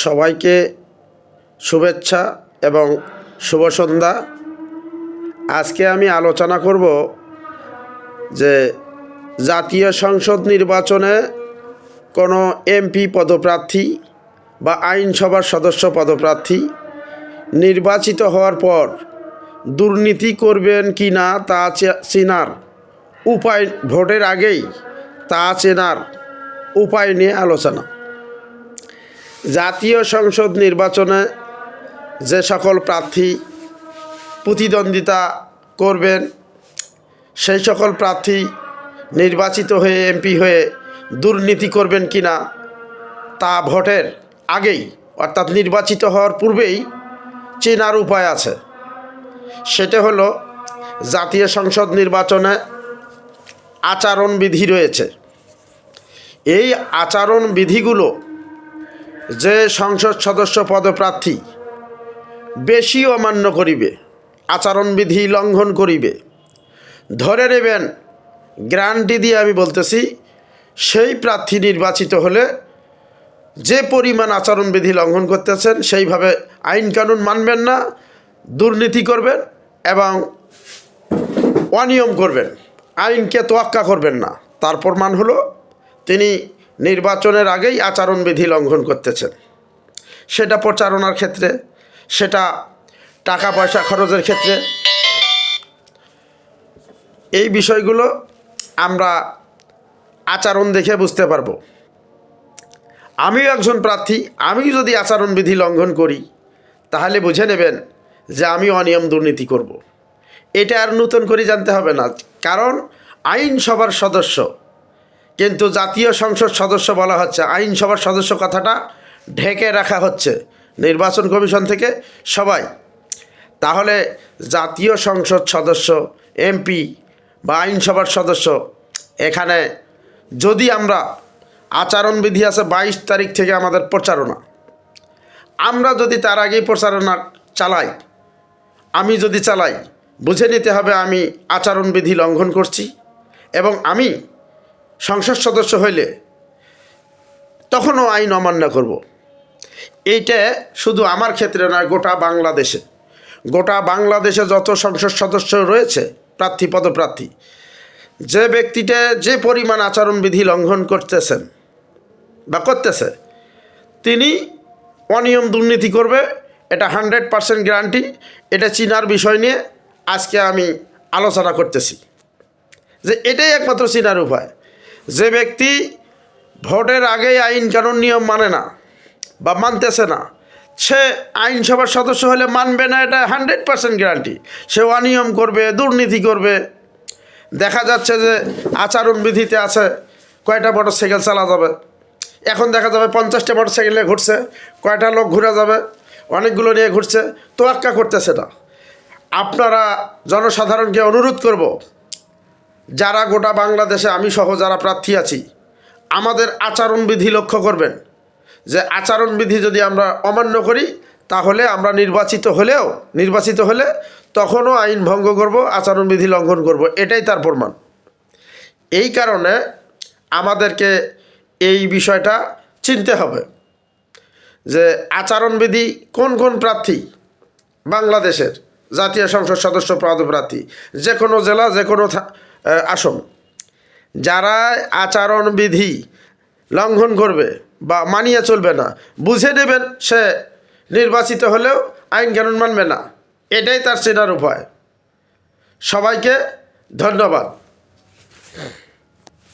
সবাইকে শুভেচ্ছা এবং শুভ সন্ধ্যা। আজকে আমি আলোচনা করব যে জাতীয় সংসদ নির্বাচনে কোনো এমপি পদপ্রার্থী বা আইনসভার সদস্য পদপ্রার্থী নির্বাচিত হওয়ার পর দুর্নীতি করবেন কি না তা চেনার উপায়, ভোটের আগেই তা চেনার উপায় নিয়ে আলোচনা। জাতীয় সংসদ নির্বাচনে যে সকল প্রার্থী প্রতিদ্বন্দ্বিতা করবেন, সেই সকল প্রার্থী নির্বাচিত হয়ে এমপি হয়ে দুর্নীতি করবেন কি না তা ভোটের আগেই, অর্থাৎ নির্বাচিত হওয়ার পূর্বেই চেনার উপায় আছে। সেটা হলো, জাতীয় সংসদ নির্বাচনে আচরণবিধি রয়েছে। এই আচরণ বিধিগুলো যে সংসদ সদস্য পদপ্রার্থী বেশি অমান্য করিবে, আচরণবিধি লঙ্ঘন করিবে, ধরে নেবেন গ্যারান্টি দিয়ে আমি বলতেছি, সেই প্রার্থী নির্বাচিত হলে যে পরিমাণ আচরণবিধি লঙ্ঘন করতেছেন, সেইভাবে আইন কানুন মানবেন না, দুর্নীতি করবেন এবং অনিয়ম করবেন। আইনকে তোয়াক্কা করবেন না। তার প্রমাণ হলো তিনি নির্বাচনের আগেই আচরণবিধি লঙ্ঘন করতেছেন। সেটা প্রচারণার ক্ষেত্রে, সেটা টাকা পয়সা খরচের ক্ষেত্রে। এই বিষয়গুলো আমরা আচরণ দেখে বুঝতে পারব। আমিও একজন প্রার্থী, আমি যদি আচরণবিধি লঙ্ঘন করি, তাহলে বুঝে নেবেন যে আমি অনিয়ম দুর্নীতি করব। এটা আর নতুন করে জানতে হবে না, কারণ আইনসভার সদস্য কিন্তু জাতীয় সংসদ সদস্য বলা হচ্ছে, আইনসভার সদস্য কথাটা ঢেকে রাখা হচ্ছে নির্বাচন কমিশন থেকে সবাই। তাহলে জাতীয় সংসদ সদস্য, এমপি বা আইনসভার সদস্য এখানে যদি আমরা আচরণবিধি আছে বাইশ তারিখ থেকে আমাদের প্রচারণা, আমরা যদি তার আগেই প্রচারণা চালাই, আমি যদি চালাই, বুঝে নিতে হবে আমি আচরণবিধি লঙ্ঘন করছি এবং আমি সংসদ সদস্য হইলে তখনও আইন অমান্য করব। এইটা শুধু আমার ক্ষেত্রে নয়, গোটা বাংলাদেশে। গোটা বাংলাদেশে যত সংসদ সদস্য রয়েছে, প্রার্থী, পদপ্রার্থী, যে ব্যক্তিটা যে পরিমাণ আচরণবিধি লঙ্ঘন করতেছেন বা করতেছে, তিনি অনিয়ম দুর্নীতি করবে, এটা হান্ড্রেড পারসেন্ট গ্যারান্টি, এটা চিনার বিষয় নিয়ে আজকে আমি আলোচনা করতেছি। যে এটাই একমাত্র চিনার উপায়। যে ব্যক্তি ভোটের আগেই আইন কানুন নিয়ম মানে না বা মানতেছে না, সে আইনসভার সদস্য হলে মানবে না, এটা হান্ড্রেড পারসেন্ট গ্যারান্টি। সে অনিয়ম করবে, দুর্নীতি করবে। দেখা যাচ্ছে যে আচরণবিধিতে আছে, কয়টা মোটর সাইকেল চালা যাবে। এখন দেখা যাবে পঞ্চাশটা মোটর সাইকেলে ঘুরছে, কয়টা লোক ঘুরে যাবে, অনেকগুলো নিয়ে ঘুরছে, তোয়াক্কা করতেছে না। আপনারা জনসাধারণকে অনুরোধ করব যারা গোটা বাংলাদেশে আমি সহ যারা প্রার্থী আছি, আমাদের আচরণবিধি লক্ষ্য করবেন। যে আচরণবিধি যদি আমরা অমান্য করি, তাহলে আমরা নির্বাচিত হলেও, নির্বাচিত হলে তখনও আইন ভঙ্গ করব, আচরণবিধি লঙ্ঘন করব, এটাই তার প্রমাণ। এই কারণে আমাদেরকে এই বিষয়টা চিনতে হবে যে আচরণবিধি কোন কোন প্রার্থী, বাংলাদেশের জাতীয় সংসদ সদস্য পদপ্রার্থী, যে কোনো জেলা, যে কোনো আসন। যারা আচরণবিধি লঙ্ঘন করবে বা মানিয়ে চলবে না, বুঝে নেবেন সে নির্বাচিত হলেও আইন কানুন মানবে না। এটাই তার চেনার উপায়। সবাইকে ধন্যবাদ।